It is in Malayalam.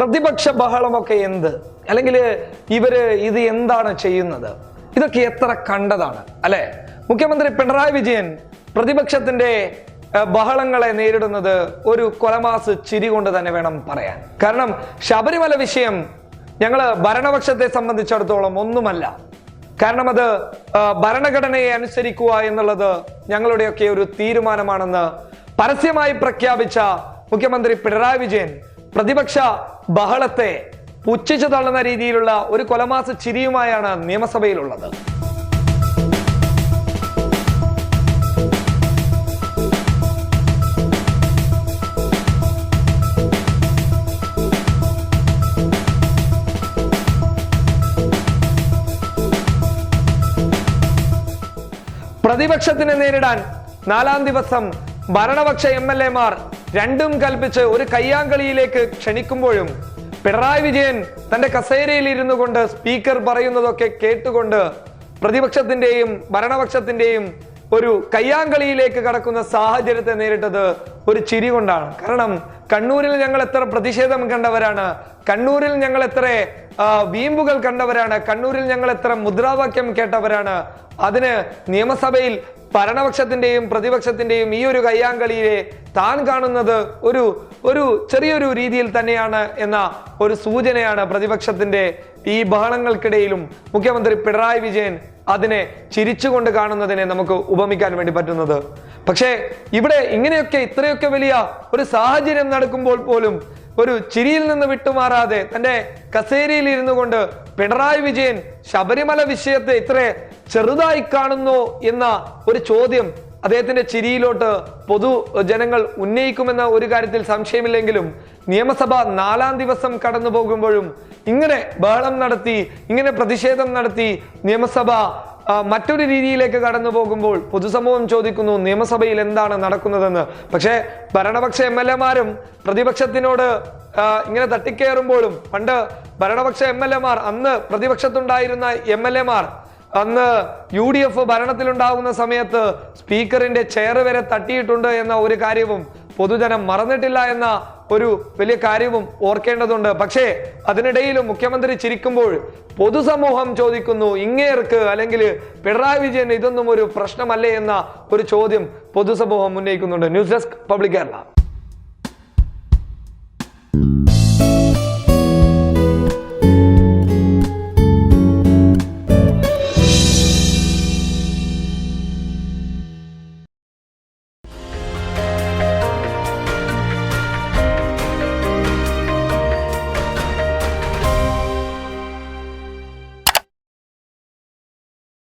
പ്രതിപക്ഷ ബഹളമൊക്കെ എന്ത്? അല്ലെങ്കിൽ ഇവർ ഇത് എന്താണ് ചെയ്യുന്നത്? ഇതൊക്കെ എത്ര കണ്ടതാണ് അല്ലെ? മുഖ്യമന്ത്രി പിണറായി വിജയൻ പ്രതിപക്ഷത്തിന്റെ ബഹളങ്ങളെ നേരിടുന്നത് ഒരു കൊലമാസ് ചിരി കൊണ്ട് തന്നെ വേണം പറയാൻ. കാരണം ശബരിമല വിഷയം ഞങ്ങൾ ഭരണപക്ഷത്തെ സംബന്ധിച്ചിടത്തോളം ഒന്നുമല്ല. കാരണം അത് ഭരണഘടനയെ അനുസരിക്കുക എന്നുള്ളത് ഞങ്ങളുടെയൊക്കെ ഒരു തീരുമാനമാണെന്ന് പരസ്യമായി പ്രഖ്യാപിച്ച മുഖ്യമന്ത്രി പിണറായി വിജയൻ പ്രതിപക്ഷ ബഹളത്തെ പുച്ഛിച്ചു തള്ളുന്ന രീതിയിലുള്ള ഒരു കൊലമാസ ചിരിയുമായാണ് നിയമസഭയിലുള്ളത്. പ്രതിപക്ഷത്തിനെ നേരിടാൻ നാലാം ദിവസം ഭരണപക്ഷ എം എൽ എമാർ രണ്ടും കൽപ്പിച്ച് ഒരു കയ്യാങ്കളിയിലേക്ക് ക്ഷണിക്കുമ്പോഴും പിണറായി വിജയൻ തന്റെ കസേരയിൽ ഇരുന്നു കൊണ്ട് സ്പീക്കർ പറയുന്നതൊക്കെ കേട്ടുകൊണ്ട് പ്രതിപക്ഷത്തിന്റെയും ഭരണപക്ഷത്തിന്റെയും ഒരു കയ്യാങ്കളിയിലേക്ക് കടക്കുന്ന സാഹചര്യത്തെ നേരിട്ടത് ഒരു ചിരി കൊണ്ടാണ്. കാരണം കണ്ണൂരിൽ ഞങ്ങൾ എത്ര പ്രതിഷേധം കണ്ടവരാണ് കണ്ണൂരിൽ ഞങ്ങൾ എത്ര വീമ്പുകൾ കണ്ടവരാണ് കണ്ണൂരിൽ ഞങ്ങൾ എത്ര മുദ്രാവാക്യം കേട്ടവരാണ് അതിന് നിയമസഭയിൽ ഭരണപക്ഷത്തിന്റെയും പ്രതിപക്ഷത്തിന്റെയും ഈ ഒരു കയ്യാങ്കളിയെ താൻ കാണുന്നത് ഒരു ഒരു ചെറിയൊരു രീതിയിൽ തന്നെയാണ് എന്ന ഒരു സൂചനയാണ് പ്രതിപക്ഷത്തിന്റെ ഈ ബഹളങ്ങൾക്കിടയിലും മുഖ്യമന്ത്രി പിണറായി വിജയൻ അതിനെ ചിരിച്ചുകൊണ്ട് കാണുന്നതിനെ നമുക്ക് ഉപമിക്കാൻ വേണ്ടി പറ്റുന്നത്. പക്ഷേ ഇവിടെ ഇങ്ങനെയൊക്കെ ഇത്രയൊക്കെ വലിയ ഒരു സാഹചര്യം നടക്കുമ്പോൾ പോലും ഒരു ചിരിയിൽ നിന്ന് വിട്ടുമാറാതെ തന്റെ കസേരയിൽ ഇരുന്നു കൊണ്ട് പിണറായി വിജയൻ ശബരിമല വിഷയത്തെ ഇത്ര ചെറുതായി കാണുന്നു എന്ന ഒരു ചോദ്യം അദ്ദേഹത്തിന്റെ ചിരിയിലോട്ട് പൊതു ജനങ്ങൾ ഉന്നയിക്കുമെന്ന ഒരു കാര്യത്തിൽ സംശയമില്ലെങ്കിലും നിയമസഭ നാലാം ദിവസം കടന്നു പോകുമ്പോഴും ഇങ്ങനെ ബഹളം നടത്തി ഇങ്ങനെ പ്രതിഷേധം നടത്തി നിയമസഭ മറ്റൊരു രീതിയിലേക്ക് കടന്നു പോകുമ്പോൾ പൊതുസമൂഹം ചോദിക്കുന്നു നിയമസഭയിൽ എന്താണ് നടക്കുന്നതെന്ന്. പക്ഷേ ഭരണപക്ഷ എം എൽ എമാരും പ്രതിപക്ഷത്തിനോട് ഇങ്ങനെ തട്ടിക്കയറുമ്പോഴും പണ്ട് ഭരണപക്ഷ എം എൽ എമാർ അന്ന് പ്രതിപക്ഷത്തുണ്ടായിരുന്ന എം എൽ എമാർ അന്ന് യു ഡി എഫ് ഭരണത്തിലുണ്ടാകുന്ന സമയത്ത് സ്പീക്കറിന്റെ ചെയർ വരെ തട്ടിയിട്ടുണ്ട് എന്ന ഒരു കാര്യവും പൊതുജനം മറന്നിട്ടില്ല എന്ന ഒരു വലിയ കാര്യവും ഓർക്കേണ്ടതുണ്ട്. പക്ഷേ അതിനിടയിലും മുഖ്യമന്ത്രി ചിരിക്കുമ്പോൾ പൊതുസമൂഹം ചോദിക്കുന്നു ഇങ്ങേർക്ക് അല്ലെങ്കിൽ പിണറായി വിജയൻ ഇതൊന്നും ഒരു പ്രശ്നമല്ലേ? എന്ന ഒരു ചോദ്യം പൊതുസമൂഹം ഉന്നയിക്കുന്നുണ്ട്. News desk public Kerala.